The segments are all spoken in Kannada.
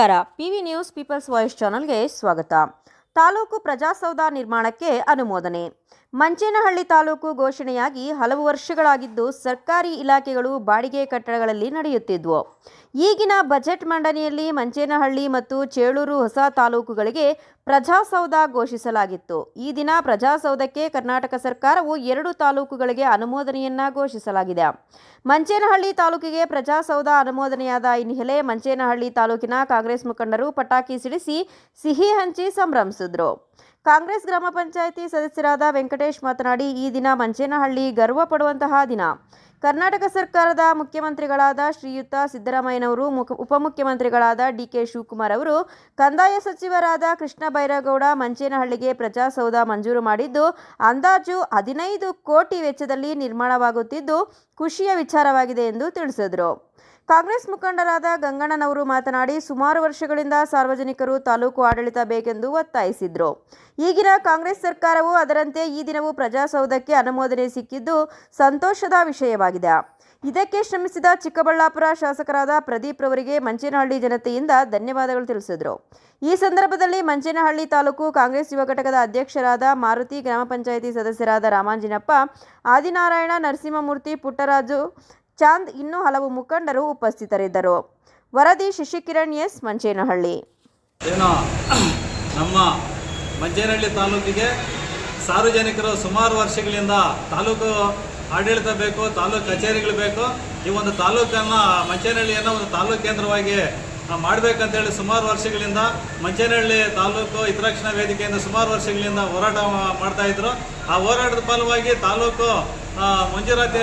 ನಮಸ್ಕಾರ. ಪಿವಿ ನ್ಯೂಸ್ ಪೀಪಲ್ಸ್ ವಾಯ್ಸ್ ಚಾನಲ್ಗೆ ಸ್ವಾಗತ. ತಾಲೂಕು ಪ್ರಜಾಸೌಧ ನಿರ್ಮಾಣಕ್ಕೆ ಅನುಮೋದನೆ. ಮಂಚೇನಹಳ್ಳಿ ತಾಲೂಕು ಘೋಷಣೆಯಾಗಿ ಹಲವು ವರ್ಷಗಳಾಗಿದ್ದು ಸರ್ಕಾರಿ ಇಲಾಖೆಗಳು ಬಾಡಿಗೆ ಕಟ್ಟಡಗಳಲ್ಲಿ ನಡೆಯುತ್ತಿದ್ವು. ಈಗಿನ ಬಜೆಟ್ ಮಂಡನೆಯಲ್ಲಿ ಮಂಚೇನಹಳ್ಳಿ ಮತ್ತು ಚೇಳೂರು ಹೊಸ ತಾಲೂಕುಗಳಿಗೆ ಪ್ರಜಾಸೌಧ ಘೋಷಿಸಲಾಗಿತ್ತು. ಈ ದಿನ ಪ್ರಜಾಸೌಧಕ್ಕೆ ಕರ್ನಾಟಕ ಸರ್ಕಾರವು ಎರಡು ತಾಲೂಕುಗಳಿಗೆ ಅನುಮೋದನೆಯನ್ನ ಘೋಷಿಸಲಾಗಿದೆ. ಮಂಚೇನಹಳ್ಳಿ ತಾಲೂಕಿಗೆ ಪ್ರಜಾಸೌಧ ಅನುಮೋದನೆಯಾದ ಹಿನ್ನೆಲೆ ಮಂಚೇನಹಳ್ಳಿ ತಾಲೂಕಿನ ಕಾಂಗ್ರೆಸ್ ಮುಖಂಡರು ಪಟಾಕಿ ಸಿಡಿಸಿ ಸಿಹಿ ಹಂಚಿ ಸಂಭ್ರಮಿಸಿದ್ರು. ಕಾಂಗ್ರೆಸ್ ಗ್ರಾಮ ಪಂಚಾಯಿತಿ ಸದಸ್ಯರಾದ ವೆಂಕಟೇಶ್ ಮಾತನಾಡಿ, ಈ ದಿನ ಮಂಚೇನಹಳ್ಳಿ ಗರ್ವ ಪಡುವಂತಹ ದಿನ. ಕರ್ನಾಟಕ ಸರ್ಕಾರದ ಮುಖ್ಯಮಂತ್ರಿಗಳಾದ ಶ್ರೀಯುತ ಸಿದ್ದರಾಮಯ್ಯನವರು, ಮುಖ ಉಪಮುಖ್ಯಮಂತ್ರಿಗಳಾದ ಡಿ ಕೆ ಶಿವಕುಮಾರ್ ಅವರು, ಕಂದಾಯ ಸಚಿವರಾದ ಕೃಷ್ಣ ಬೈರೇಗೌಡ ಮಂಚೇನಹಳ್ಳಿಗೆ ಪ್ರಜಾಸೌಧ ಮಂಜೂರು ಮಾಡಿದ್ದು, ಅಂದಾಜು ಹದಿನೈದು ಕೋಟಿ ವೆಚ್ಚದಲ್ಲಿ ನಿರ್ಮಾಣವಾಗುತ್ತಿದ್ದು, ಖುಷಿಯ ವಿಚಾರವಾಗಿದೆ ಎಂದು ತಿಳಿಸಿದರು. ಕಾಂಗ್ರೆಸ್ ಮುಖಂಡರಾದ ಗಂಗಣ್ಣನವರು ಮಾತನಾಡಿ, ಸುಮಾರು ವರ್ಷಗಳಿಂದ ಸಾರ್ವಜನಿಕರು ತಾಲೂಕು ಆಡಳಿತ ಬೇಕೆಂದು ಒತ್ತಾಯಿಸಿದ್ರು. ಈಗಿನ ಕಾಂಗ್ರೆಸ್ ಸರ್ಕಾರವು ಅದರಂತೆ ಈ ದಿನವೂ ಪ್ರಜಾಸೌಧಕ್ಕೆ ಅನುಮೋದನೆ ಸಿಕ್ಕಿದ್ದು ಸಂತೋಷದ ವಿಷಯವಾಗಿದೆ. ಇದಕ್ಕೆ ಶ್ರಮಿಸಿದ ಚಿಕ್ಕಬಳ್ಳಾಪುರ ಶಾಸಕರಾದ ಪ್ರದೀಪ್ ರವರಿಗೆ ಮಂಚೇನಹಳ್ಳಿ ಜನತೆಯಿಂದ ಧನ್ಯವಾದಗಳು ತಿಳಿಸಿದರು. ಈ ಸಂದರ್ಭದಲ್ಲಿ ಮಂಚೇನಹಳ್ಳಿ ತಾಲೂಕು ಕಾಂಗ್ರೆಸ್ ಯುವ ಘಟಕದ ಅಧ್ಯಕ್ಷರಾದ ಮಾರುತಿ ಗ್ರಾಮ ಪಂಚಾಯಿತಿ ಸದಸ್ಯರಾದ ರಾಮಾಂಜಿನಪ್ಪ, ಆದಿನಾರಾಯಣ ನರಸಿಂಹಮೂರ್ತಿ ಪುಟ್ಟರಾಜು ಚಾಂದ್ ಇನ್ನೂ ಹಲವು ಮುಖಂಡರು ಉಪಸ್ಥಿತರಿದ್ದರು. ವರದಿ ಶಶಿಕಿರಣ್ ಎಸ್. ಮಂಚೇನಹಳ್ಳಿ ಏನೋ, ನಮ್ಮ ಮಂಚೇನಹಳ್ಳಿ ತಾಲೂಕಿಗೆ ಸಾರ್ವಜನಿಕರು ಸುಮಾರು ವರ್ಷಗಳಿಂದ ತಾಲೂಕು ಆಡಳಿತ ಬೇಕು, ತಾಲೂಕು ಕಚೇರಿಗಳು ಬೇಕು. ಈ ಒಂದು ತಾಲೂಕನ್ನು ಮಂಚೇನಹಳ್ಳಿಯನ್ನು ಒಂದು ತಾಲೂಕು ಕೇಂದ್ರವಾಗಿ ಮಾಡಬೇಕಂತೇಳಿ ಸುಮಾರು ವರ್ಷಗಳಿಂದ ಮಂಚೇನಹಳ್ಳಿ ತಾಲೂಕು ಹಿತರಕ್ಷಣಾ ವೇದಿಕೆಯಿಂದ ಸುಮಾರು ವರ್ಷಗಳಿಂದ ಹೋರಾಟ ಮಾಡ್ತಾಯಿದ್ರು ಆ ಹೋರಾಟದ ಫಲವಾಗಿ ತಾಲೂಕು ಮಂಜೂರಾತಿ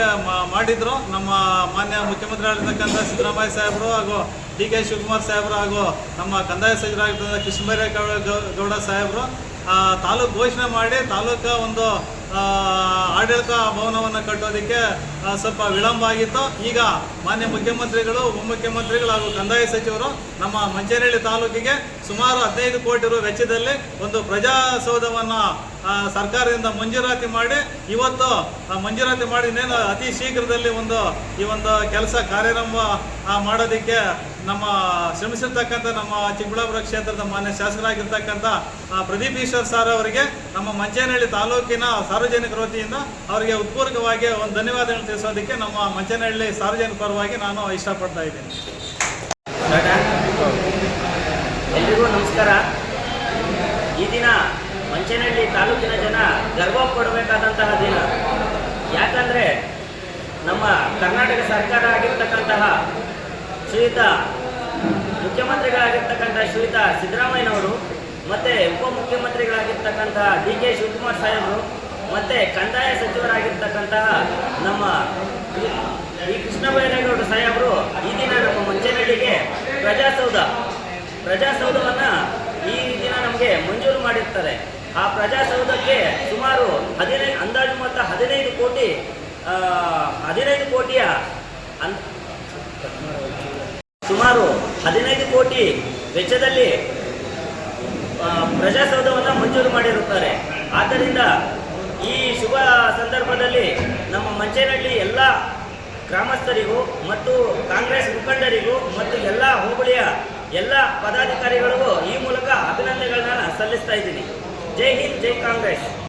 ಮಾಡಿದ್ರು. ನಮ್ಮ ಮಾನ್ಯ ಮುಖ್ಯಮಂತ್ರಿಗಳಿರ್ತಕ್ಕಂಥ ಸಿದ್ದರಾಮಯ್ಯ ಸಾಹೇಬರು ಹಾಗೂ ಡಿ ಕೆ ಶಿವಕುಮಾರ್ ಸಾಹೇಬರು ಹಾಗೂ ನಮ್ಮ ಕಂದಾಯ ಸಚಿವರಾಗಿರ್ತಕ್ಕಂಥ ಕೃಷ್ಣಬೈರೇಗೌಡ ಗೌಡ ಸಾಹೇಬರು ತಾಲೂಕು ಘೋಷಣೆ ಮಾಡಿ ತಾಲೂಕು ಒಂದು ಆಡಳಿತ ಭವನವನ್ನು ಕಟ್ಟೋದಕ್ಕೆ ಸ್ವಲ್ಪ ವಿಳಂಬ ಆಗಿತ್ತು. ಈಗ ಮಾನ್ಯ ಮುಖ್ಯಮಂತ್ರಿಗಳು, ಉಪಮುಖ್ಯಮಂತ್ರಿಗಳು ಹಾಗೂ ಕಂದಾಯ ಸಚಿವರು ನಮ್ಮ ಮಂಚೇನಹಳ್ಳಿ ತಾಲೂಕಿಗೆ ಸುಮಾರು ಹದಿನೈದು ಕೋಟಿ ರು ವೆಚ್ಚದಲ್ಲಿ ಒಂದು ಪ್ರಜಾಸೌಧವನ್ನು ಸರ್ಕಾರದಿಂದ ಮಂಜೂರಾತಿ ಮಾಡಿ, ಇವತ್ತು ಮಂಜೂರಾತಿ ಮಾಡಿ ಇನ್ನೇನು ಅತಿ ಶೀಘ್ರದಲ್ಲಿ ಒಂದು ಈ ಒಂದು ಕೆಲಸ ಕಾರ್ಯಾರಂಭ ಮಾಡೋದಕ್ಕೆ ನಮ್ಮ ಶ್ರಮಿಸಿರ್ತಕ್ಕಂಥ ನಮ್ಮ ಚಿಕ್ಕಬಳ್ಳಾಪುರ ಕ್ಷೇತ್ರದ ಮಾನ್ಯ ಶಾಸಕರಾಗಿರ್ತಕ್ಕಂಥ ಆ, ಪ್ರದೀಪ್ ಈಶ್ವರ್ ಸರ್ ಅವರಿಗೆ ನಮ್ಮ ಮಂಚೇನಹಳ್ಳಿ ತಾಲೂಕಿನ ಸಾರ್ವಜನಿಕರ ವತಿಯಿಂದ ಅವರಿಗೆ ಉತ್ಪೂರ್ವಕವಾಗಿ ಒಂದು ಧನ್ಯವಾದಗಳು ತಿಳಿಸೋದಕ್ಕೆ ನಮ್ಮ ಮಂಚೇನಹಳ್ಳಿ ಸಾರ್ವಜನಿಕ ಪರವಾಗಿ ನಾನು ಇಷ್ಟಪಡ್ತಾ ಇದ್ದೀನಿ. ಎಲ್ಲರಿಗೂ ನಮಸ್ಕಾರ. ಈ ದಿನ ಮಂಚೇನಹಳ್ಳಿ ತಾಲೂಕಿನ ಜನ ಗರ್ವ ಪಡಬೇಕಾದಂತಹ ದಿನ. ಯಾಕಂದರೆ ನಮ್ಮ ಕರ್ನಾಟಕ ಸರ್ಕಾರ ಆಗಿರ್ತಕ್ಕಂತಹ ಶ್ರೀಯುತ ಮುಖ್ಯಮಂತ್ರಿಗಳಾಗಿರ್ತಕ್ಕಂಥ ಶ್ರೀಯುತ ಸಿದ್ದರಾಮಯ್ಯನವರು, ಮತ್ತೆ ಉಪಮುಖ್ಯಮಂತ್ರಿಗಳಾಗಿರ್ತಕ್ಕಂತಹ ಡಿ ಕೆ ಶಿವಕುಮಾರ್ ಸಾಹೇಬರು, ಮತ್ತೆ ಕಂದಾಯ ಸಚಿವರಾಗಿರ್ತಕ್ಕಂತಹ ನಮ್ಮ ಈ ಕೃಷ್ಣ ಬೈರೇಗೌಡ ಸಾಹೇಬರು ಈ ದಿನ ನಮ್ಮ ಮಂಚೇನಹಳ್ಳಿಗೆ ಪ್ರಜಾಸೌಧ. ಪ್ರಜಾಸೌಧವನ್ನ ಈ ದಿನ ನಮಗೆ ಮಂಜೂರು ಮಾಡಿರ್ತಾರೆ. ಆ ಪ್ರಜಾಸೌಧಕ್ಕೆ ಸುಮಾರು ಹದಿನೈದು ಅಂದಾಜು ಮೊತ್ತ ಹದಿನೈದು ಕೋಟಿ ಹದಿನೈದು ಕೋಟಿಯ ಅನ್ ಸುಮಾರು ಹದಿನೈದು ಕೋಟಿ ವೆಚ್ಚದಲ್ಲಿ ಪ್ರಜಾಸೌಧವನ್ನು ಮಂಜೂರು ಮಾಡಿರುತ್ತಾರೆ. ಆದ್ದರಿಂದ ಈ ಶುಭ ಸಂದರ್ಭದಲ್ಲಿ ನಮ್ಮ ಮಂಚೇನಹಳ್ಳಿ ಎಲ್ಲ ಗ್ರಾಮಸ್ಥರಿಗೂ ಮತ್ತು ಕಾಂಗ್ರೆಸ್ ಮುಖಂಡರಿಗೂ ಮತ್ತು ಎಲ್ಲ ಹೋಬಳಿಯ ಎಲ್ಲ ಪದಾಧಿಕಾರಿಗಳಿಗೂ ಈ ಮೂಲಕ ಅಭಿನಂದನೆಗಳನ್ನ ಸಲ್ಲಿಸ್ತಾ ಇದ್ದೀನಿ. ಜೈ ಹಿಂದ್, ಜೈ ಕಾಂಗ್ರೆಸ್.